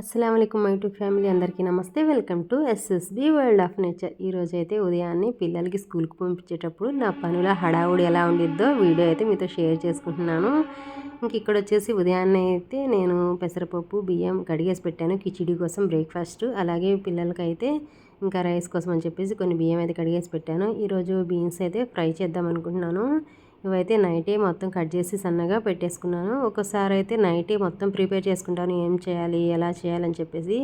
అస్సలం my to family అందరికీ నమస్తే. Welcome to SSB world of nature ఈరోజు అయితే ఉదయాన్నే పిల్లలకి స్కూల్కి పంపించేటప్పుడు నా పనుల హడావుడి ఎలా ఉండిద్దో వీడియో అయితే మీతో షేర్ చేసుకుంటున్నాను. ఇంక ఇక్కడ వచ్చేసి ఉదయాన్నే అయితే నేను పెసరపప్పు బియ్యం కడిగేసి పెట్టాను. కిచిడి కోసం బ్రేక్ఫాస్ట్ అలాగే పిల్లలకి అయితే ఇంకా రైస్ కోసం అని చెప్పేసి కొన్ని బియ్యం అయితే కడిగేసి పెట్టాను. ఈరోజు బీన్స్ అయితే ఫ్రై చేద్దాం అనుకుంటున్నాను. ఇవైతే నైటే మొత్తం కట్ చేసి సన్నగా పెట్టేసుకున్నాను. ఒకసారి అయితే నైటే మొత్తం ప్రిపేర్ చేసుకుంటాను ఏం చేయాలి ఎలా చేయాలని చెప్పేసి.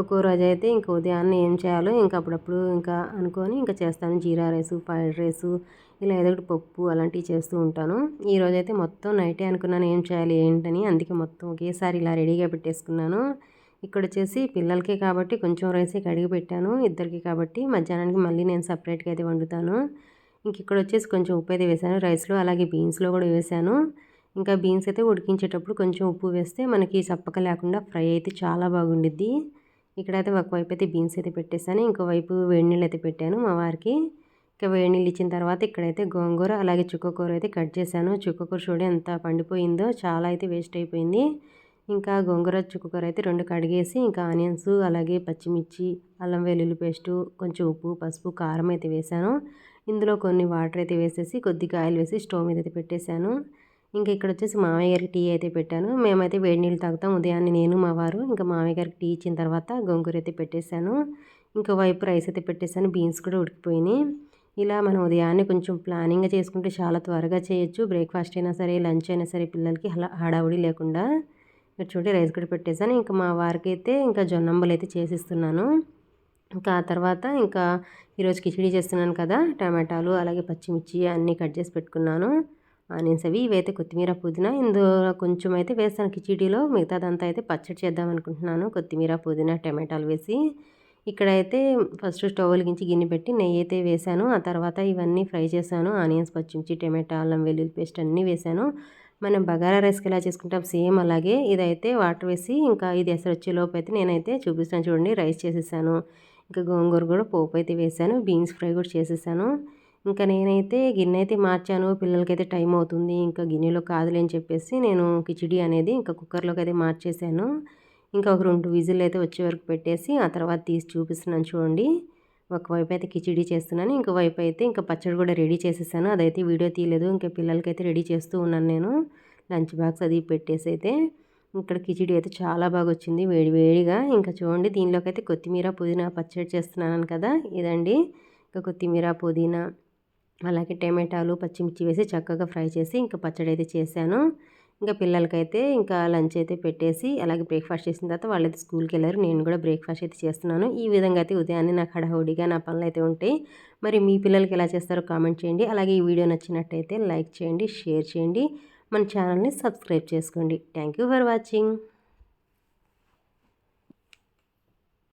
ఒక్కో రోజు అయితే ఇంక ఉదయాన్నే ఏం చేయాలో ఇంకా అప్పుడప్పుడు ఇంకా అనుకొని ఇంకా చేస్తాను. జీరా రైస్ ఫ్రైడ్ రైస్ ఇలా ఏదో ఒకటి పప్పు అలాంటివి చేస్తూ ఉంటాను. ఈ అయితే మొత్తం నైటే అనుకున్నాను ఏం చేయాలి ఏంటని. అందుకే మొత్తం ఒకేసారి ఇలా రెడీగా పెట్టేసుకున్నాను. ఇక్కడ వచ్చేసి పిల్లలకి కాబట్టి కొంచెం రైసే కడిగి పెట్టాను ఇద్దరికి కాబట్టి. మధ్యాహ్నానికి మళ్ళీ నేను సపరేట్గా అయితే వండుతాను. ఇంక ఇక్కడ వచ్చేసి కొంచెం ఉప్పు అయితే వేసాను. రైస్లో అలాగే బీన్స్లో కూడా వేసాను. ఇంకా బీన్స్ అయితే ఉడికించేటప్పుడు కొంచెం ఉప్పు వేస్తే మనకి చప్పక లేకుండా ఫ్రై అయితే చాలా బాగుండిద్ది. ఇక్కడైతే ఒకవైపు అయితే బీన్స్ అయితే పెట్టేశాను. ఇంకోవైపు వేడి నీళ్ళు అయితే పెట్టాను మా వారికి. ఇంకా వేడి నీళ్ళు ఇచ్చిన తర్వాత ఇక్కడైతే గోంగూర అలాగే చుక్కకూర అయితే కట్ చేశాను. చుక్కకూర చూడ ఎంత పండిపోయిందో చాలా అయితే వేస్ట్ అయిపోయింది. ఇంకా గోంగూర చుక్కకూర అయితే రెండు కడిగేసి ఇంకా ఆనియన్స్ అలాగే పచ్చిమిర్చి అల్లం వెల్లుల్లి పేస్టు కొంచెం ఉప్పు పసుపు కారం అయితే వేసాను. ఇందులో కొన్ని వాటర్ అయితే వేసేసి కొద్దిగా ఆయిల్ వేసి స్టవ్ మీద అయితే పెట్టేశాను. ఇంకా ఇక్కడ వచ్చేసి మామయ్య గారికి టీ అయితే పెట్టాను. మేమైతే వేడి నీళ్ళు తాగుతాం ఉదయాన్నే నేను మా వారు. ఇంకా మామయ్య గారికి టీ ఇచ్చిన తర్వాత గోంగూర అయితే పెట్టేశాను. ఇంకా వైపు రైస్ అయితే పెట్టేశాను. బీన్స్ కూడా ఉడికిపోయినాయి. ఇలా మనం ఉదయాన్నే కొంచెం ప్లానింగ్గా చేసుకుంటే చాలా త్వరగా చేయొచ్చు. బ్రేక్ఫాస్ట్ అయినా సరే లంచ్ అయినా సరే పిల్లలకి హడావుడి లేకుండా. మీరు చూడండి రైస్ కూడా పెట్టేశాను. ఇంకా మా వారికి అయితే ఇంకా జొన్నంబలు అయితే చేసిస్తున్నాను. ఇంకా ఆ తర్వాత ఇంకా ఈరోజు కిచిడీ చేస్తున్నాను కదా టమాటాలు అలాగే పచ్చిమిర్చి అన్నీ కట్ చేసి పెట్టుకున్నాను. ఆనియన్స్ అవి ఇవైతే కొత్తిమీర పుదీనా. ఇందులో కొంచెం అయితే వేస్తాను కిచిడీలో. మిగతాదంతా అయితే పచ్చడి చేద్దాం అనుకుంటున్నాను. కొత్తిమీర పుదీనా టమాటాలు వేసి. ఇక్కడైతే ఫస్ట్ స్టవ్ వెలిగించి గిన్నె పెట్టి నెయ్యి అయితే వేసాను ఆ తర్వాత ఇవన్నీ ఫ్రై చేశాను. ఆనియన్స్ పచ్చిమిర్చి టమాటా అల్లం వెల్లుల్లి పేస్ట్ అన్నీ వేసాను మనం బగారా రైస్కి ఎలా చేసుకుంటాం? సేమ్ అలాగే ఇదైతే వాటర్ వేసి ఇంకా ఇది ఎసరు వచ్చేలోపు అయితే నేనైతే చూపిస్తాను చూడండి. రైస్ చేసేసాను. ఇంకా గోంగూర కూడా పోపు అయితే వేసాను. బీన్స్ ఫ్రై కూడా చేసేసాను. ఇంకా నేనైతే గిన్నె అయితే మార్చాను. పిల్లలకైతే టైం అవుతుంది. ఇంకా గిన్నెలో కాదులే అని చెప్పేసి నేను కిచిడి అనేది ఇంకా కుక్కర్లోకి అయితే మార్చేసాను. ఇంకా ఒక రెండు విజిల్ అయితే వచ్చే వరకు పెట్టేసి ఆ తర్వాత తీసి చూపిస్తున్నాను చూడండి. ఒకవైపు అయితే కిచిడి చేస్తున్నాను ఇంకోవైపు అయితే ఇంకా పచ్చడి కూడా రెడీ చేసేసాను. అదైతే వీడియో తీయలేదు ఇంకా పిల్లలకైతే రెడీ చేస్తూ ఉన్నాను నేను. లంచ్ బాక్స్ అది పెట్టేసి అయితే ఇక్కడ కిచిడి అయితే చాలా బాగా వచ్చింది వేడి వేడిగా. ఇంకా చూడండి దీనిలోకి అయితే కొత్తిమీర పుదీనా పచ్చడి చేస్తున్నాను కదా ఇదండి. ఇంకా కొత్తిమీర పుదీనా అలాగే టమాటాలు పచ్చిమిర్చి వేసి చక్కగా ఫ్రై చేసి ఇంకా పచ్చడి అయితే చేశాను. ఇంకా పిల్లలకైతే ఇంకా లంచ్ అయితే పెట్టేసి అలాగే బ్రేక్ఫాస్ట్ చేసిన తర్వాత వాళ్ళైతే స్కూల్కి వెళ్ళారు. నేను కూడా బ్రేక్ఫాస్ట్ అయితే చేస్తున్నాను. ఈ విధంగా అయితే ఉదయాన్నే నాకు హడావుడిగా నా పనులు అయితే ఉంటాయి మరి మీ పిల్లలకి ఎలా చేస్తారో కామెంట్ చేయండి. అలాగే ఈ వీడియో నచ్చినట్టయితే లైక్ చేయండి షేర్ చేయండి. మన ఛానల్ని సబ్స్క్రైబ్ చేసుకోండి. Thank for watching.